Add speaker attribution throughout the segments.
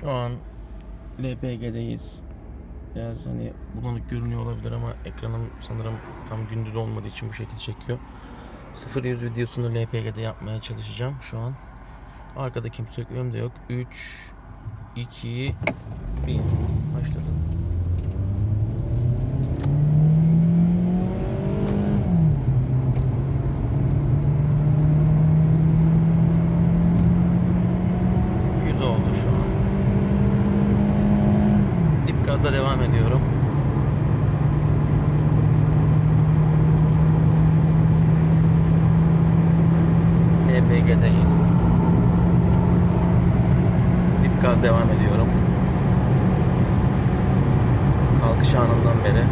Speaker 1: Şu an LPG'deyiz. Biraz hani bulanık görünüyor olabilir ama ekranım sanırım tam gündüz olmadığı için bu şekilde çekiyor. 0-100 videosunu LPG'de yapmaya çalışacağım şu an. Arkada kimse yok, önümde yok. 3, 2, 1. Başladı. Yüz oldu şu an. Gazla devam ediyorum. LPG'deyiz. Dip gaz devam ediyorum. Kalkış anından beri.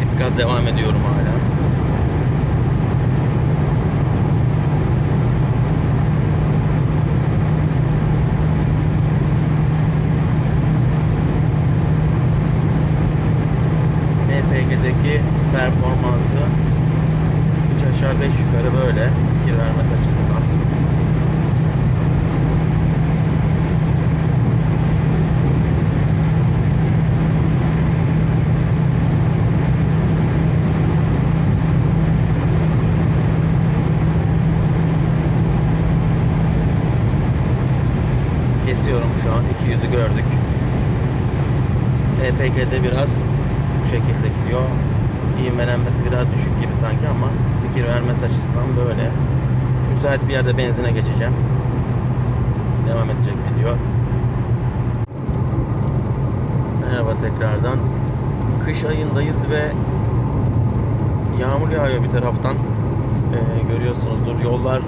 Speaker 1: Dip gaz devam ediyorum hala. MPG'deki performansı 3 aşağı 5 yukarı böyle fikir vermesi açısından. Kesiyorum şu an 200'ü gördük. EPG'de biraz bu şekilde gidiyor. İğmelenmesi biraz düşük gibi sanki ama fikir vermesi açısından böyle. Müsait bir yerde benzine geçeceğim. Devam edecek video. Merhaba tekrardan. Kış ayındayız ve yağmur yağıyor bir taraftan. Ee, görüyorsunuzdur yollar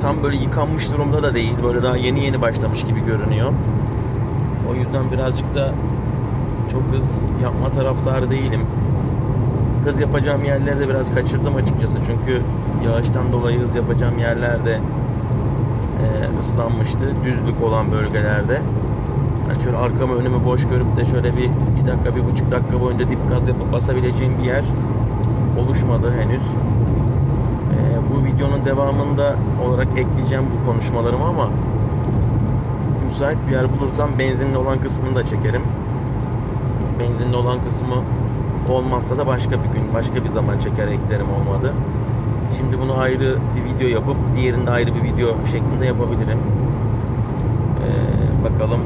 Speaker 1: tam böyle yıkanmış durumda da değil. Böyle daha yeni yeni başlamış gibi görünüyor. O yüzden birazcık da çok hız yapma taraftarı değilim. Hız yapacağım yerlerde biraz kaçırdım açıkçası çünkü yağıştan dolayı hız yapacağım yerlerde e, ıslanmıştı. Düzlük olan bölgelerde. Yani şöyle arkamı önümü boş görüp de şöyle bir, bir dakika, bir buçuk dakika boyunca dip gaz yapıp basabileceğim bir yer oluşmadı henüz. E, bu videonun devamında olarak ekleyeceğim bu konuşmalarımı ama müsait bir yer bulursam benzinli olan kısmını da çekerim benzinli olan kısmı olmazsa da başka bir gün, başka bir zaman çeker eklerim olmadı. Şimdi bunu ayrı bir video yapıp diğerinde ayrı bir video şeklinde yapabilirim. Ee, bakalım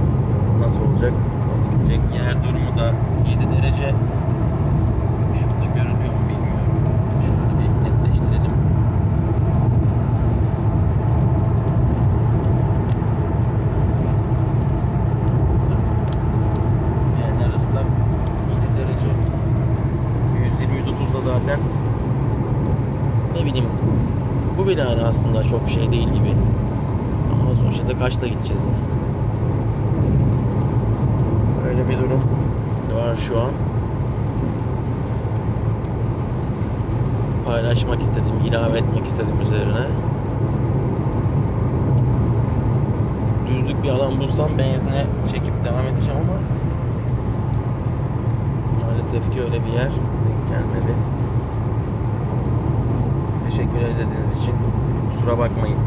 Speaker 1: nasıl olacak, nasıl gidecek. Yer durumu da 7 derece. Şurada görünüyor mu bilmiyorum. Şöyle bir netleştirelim. Yerler ıslak. 7 derece. 120-130'da zaten ne bileyim bu bile hani aslında çok şey değil gibi. Ama sonuçta da kaçta gideceğiz yine. Öyle bir durum var şu an. Paylaşmak istedim, ilave etmek istedim üzerine. Düzlük bir alan bulsam benzine çekip devam edeceğim ama Maalesef ki öyle bir yer gelmedi. Teşekkür ederiz izlediğiniz için. Kusura bakmayın.